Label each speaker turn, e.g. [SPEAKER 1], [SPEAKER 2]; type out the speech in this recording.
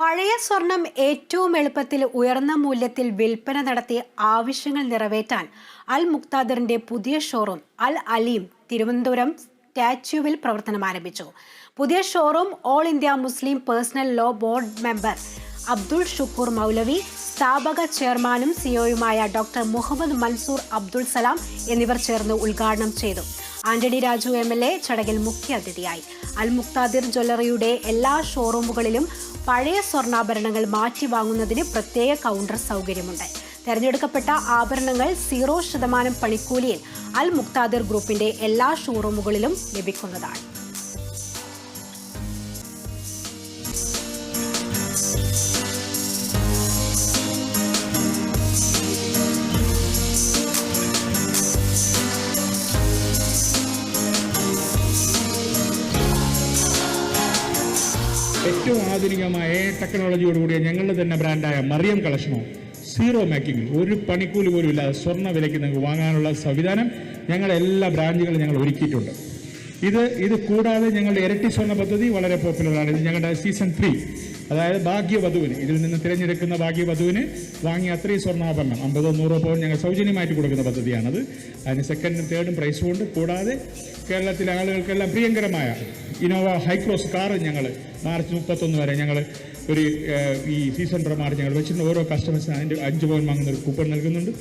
[SPEAKER 1] പഴയ സ്വർണം ഏറ്റവും എളുപ്പത്തിൽ ഉയർന്ന മൂല്യത്തിൽ വിൽപ്പന നടത്തി ആവശ്യങ്ങൾ നിറവേറ്റാൻ അൽ മുക്താദിറിന്റെ പുതിയ ഷോറൂം അൽ അലീം തിരുവനന്തപുരം സ്റ്റാച്യുവിൽ പ്രവർത്തനം ആരംഭിച്ചു. പുതിയ showroom all India Muslim personal law board member Abdul Shukoor മൗലവി സ്ഥാപക ചെയർമാനും സിഒയുമായ ഡോക്ടർ മുഹമ്മദ് മൻസൂർ അബ്ദുൾ സലാം എന്നിവർ ചേർന്ന് ഉദ്ഘാടനം ചെയ്തു. Antony Raju M L A ചടങ്ങിൽ മുഖ്യാതിഥിയായി അൽ മുക്താദിർ ജ്വല്ലറിയുടെ എല്ലാ ഷോറൂമുകളിലും പഴയ സ്വർണാഭരണങ്ങൾ മാറ്റി വാങ്ങുന്നതിന് പ്രത്യേക കൗണ്ടർ സൗകര്യമുണ്ട്. തെരഞ്ഞെടുക്കപ്പെട്ട ആഭരണങ്ങൾ സീറോ ശതമാനം പണിക്കൂലിയിൽ അൽ മുക്താദിർ ഗ്രൂപ്പിന്റെ എല്ലാ ഷോറൂമുകളിലും ലഭിക്കുന്നതാണ്.
[SPEAKER 2] ഏറ്റവും ആധുനികമായ ടെക്നോളജിയോടുകൂടിയ ഞങ്ങളുടെ തന്നെ ബ്രാൻഡായ മറിയം കളക്ഷനോ സീറോ മേക്കിംഗ് ഒരു പണിക്കൂലി പോലും ഇല്ലാതെ സ്വർണ വിലയ്ക്ക് നിങ്ങൾക്ക് വാങ്ങാനുള്ള സംവിധാനം ഞങ്ങളുടെ എല്ലാ ബ്രാഞ്ചുകളും ഞങ്ങൾ ഒരുക്കിയിട്ടുണ്ട്. ഇത് ഇത് കൂടാതെ ഞങ്ങളുടെ ഇരട്ടി സ്വർണ പദ്ധതി വളരെ പോപ്പുലറാണ്. ഇത് ഞങ്ങളുടെ സീസൺ ത്രീ അതായത് ഭാഗ്യവധുവിന്. ഇതിൽ നിന്ന് തിരഞ്ഞെടുക്കുന്ന ഭാഗ്യവധുവിന് വാങ്ങിയ അത്രയും സ്വർണാഭരണം. അമ്പതോ നൂറോ പവൻ ഞങ്ങൾ സൗജന്യമായിട്ട് കൊടുക്കുന്ന പദ്ധതിയാണത്. അതിന് സെക്കൻഡും തേർഡും പ്രൈസും ഉണ്ട്. കൂടാതെ കേരളത്തിലെ ആളുകൾക്കെല്ലാം പ്രിയങ്കരമായ ഇനോവ ഹൈക്രോസ് കാർ ഞങ്ങൾ മാർച്ച് മുപ്പത്തൊന്ന് വരെ ഞങ്ങൾ ഒരു ഈ സീസൺ പ്രമാണം ഞങ്ങൾ വെച്ചിട്ടുണ്ട് ഓരോ കസ്റ്റമേഴ്സിന് അതിന്റെ അഞ്ച് പവൻ വാങ്ങുന്ന ഒരു കൂപ്പൺ നൽകുന്നുണ്ട്.